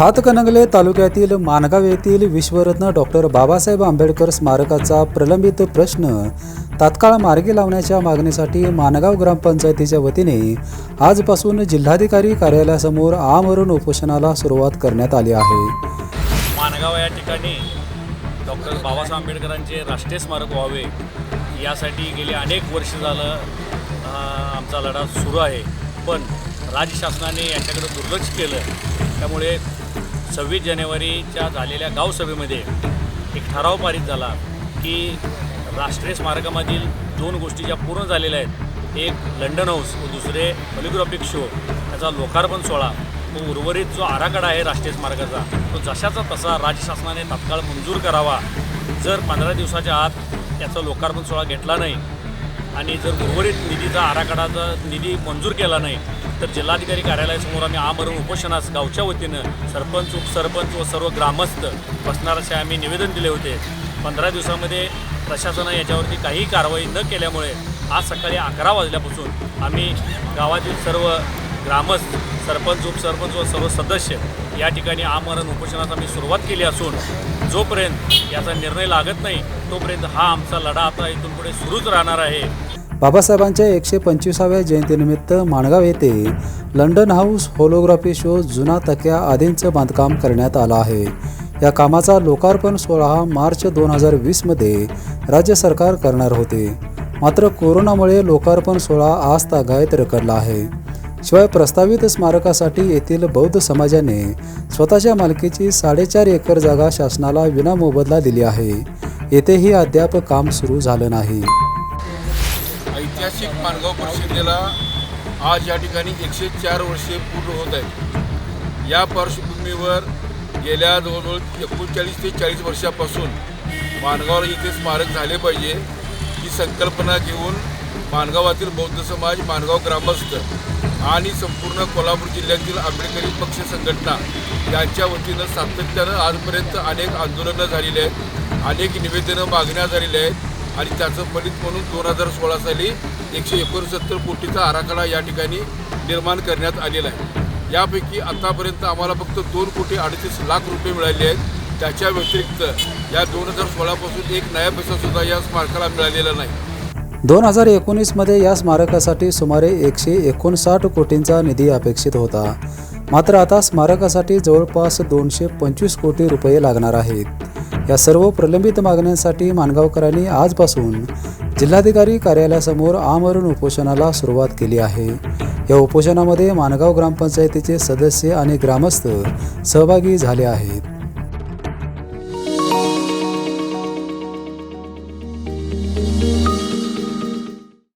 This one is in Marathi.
हातकणंगले तालुक्यातील माणगाव येथील विश्वरत्न डॉक्टर बाबासाहेब आंबेडकर स्मारकाचा प्रलंबित प्रश्न तात्काळ मार्गी लावण्याच्या मागणीसाठी माणगाव ग्रामपंचायतीच्या वतीने आजपासून जिल्हाधिकारी कार्यालयासमोर आमरण उपोषणाला सुरुवात करण्यात आली आहे. माणगाव या ठिकाणी डॉक्टर बाबासाहेब आंबेडकरांचे राष्ट्रीय स्मारक व्हावे यासाठी गेली अनेक वर्ष झालं आमचा लढा सुरू आहे. पण राज्य शासनाने याच्याकडे दुर्लक्ष केलं. त्यामुळे सव्वीस जानेवारीच्या झालेल्या गावसभेमध्ये एक ठराव पारित झाला की राष्ट्रीय स्मारकामधील दोन गोष्टी ज्या पूर्ण झालेल्या आहेत एक लंडन हाऊस व दुसरे होलिग्राफिक शो याचा लोकार्पण सोहळा व उर्वरित जो आराखडा आहे राष्ट्रीय स्मारकाचा तो जशाचा तसा राज्य शासनाने तात्काळ मंजूर करावा. जर पंधरा दिवसाच्या आत त्याचा लोकार्पण सोहळा घेतला नाही आणि जर उर्वरित निधीचा आराखडाचा निधी मंजूर केला नाही तर जिल्हाधिकारी कार्यालयासमोर आम्ही आमरण उपोषणास गावच्या वतीनं सरपंच उपसरपंच व सर्व ग्रामस्थ बसणार असे आम्ही निवेदन दिले होते. पंधरा दिवसामध्ये प्रशासनाने याच्यावरती काहीही कारवाई न केल्यामुळे आज सकाळी अकरा वाजल्यापासून आम्ही गावातील सर्व ग्रामस्थ सरपंच उपसरपंच व सर्व सदस्य या ठिकाणी आमरण उपोषणास आम्ही सुरुवात केली असून जोपर्यंत याचा निर्णय लागत नाही तोपर्यंत हा आमचा लढा आता इथून पुढे सुरूच राहणार आहे. बाबासाहेबांच्या एकशे पंचवीसाव्या जयंतीनिमित्त माणगाव येथे लंडन हाऊस होलोग्राफी शो जुना तक्या आदींचं बांधकाम करण्यात आलं आहे. या कामाचा लोकार्पण सोहळा मार्च दोन हजार वीसमध्ये राज्य सरकार करणार होते. मात्र कोरोनामुळे लोकार्पण सोहळा आज तागायत रखडला आहे. शिवाय प्रस्तावित स्मारकासाठी येथील बौद्ध समाजाने स्वतःच्या मालकीची साडेचार एकर जागा शासनाला विनामोबदला दिली आहे. येथेही अद्याप काम सुरू झालं नाही. ऐतिहासिक माणगाव परिषदेला आज या ठिकाणी एकशे चार वर्षे पूर्ण होत आहेत. या पार्श्वभूमीवर गेल्या जवळजवळ एकोणचाळीस ते चाळीस वर्षापासून माणगाव इथे स्मारक झाले पाहिजे ही संकल्पना घेऊन माणगावातील बौद्ध समाज माणगाव ग्रामस्थ आणि संपूर्ण कोल्हापूर जिल्ह्यातील आंबेडकरी पक्ष संघटना यांच्या वतीनं सातत्यानं आजपर्यंत अनेक आंदोलनं झालेली आहेत अनेक निवेदनं मागण्या झालेल्या आहेत आणि त्याचं फलित म्हणून दोन हजार सोळा साली एकशे एकोणसत्तर कोटीचा आराखडा या ठिकाणी निर्माण करण्यात आलेला आहे. यापैकी आतापर्यंत आम्हाला फक्त दोन कोटी अडतीस लाख रुपये मिळाले आहेत. त्याच्या व्यतिरिक्त या दोन हजार सोळापासून एक नया पैसासुद्धा या स्मारकाला मिळालेला नाही. दोन हजार एकोणीसमध्ये या स्मारकासाठी सुमारे एकशे एकोणसाठ कोटींचा निधी अपेक्षित होता. मात्र आता स्मारकासाठी जवळपास दोनशे पंचवीस कोटी रुपये लागणार आहेत. या सर्व प्रलंबित मागण्यांसाठी माणगावकरांनी आजपासून जिल्हाधिकारी कार्यालयासमोर आमरण उपोषणाला सुरुवात केली आहे. या उपोषणामध्ये माणगाव ग्रामपंचायतीचे सदस्य आणि ग्रामस्थ सहभागी झाले आहेत.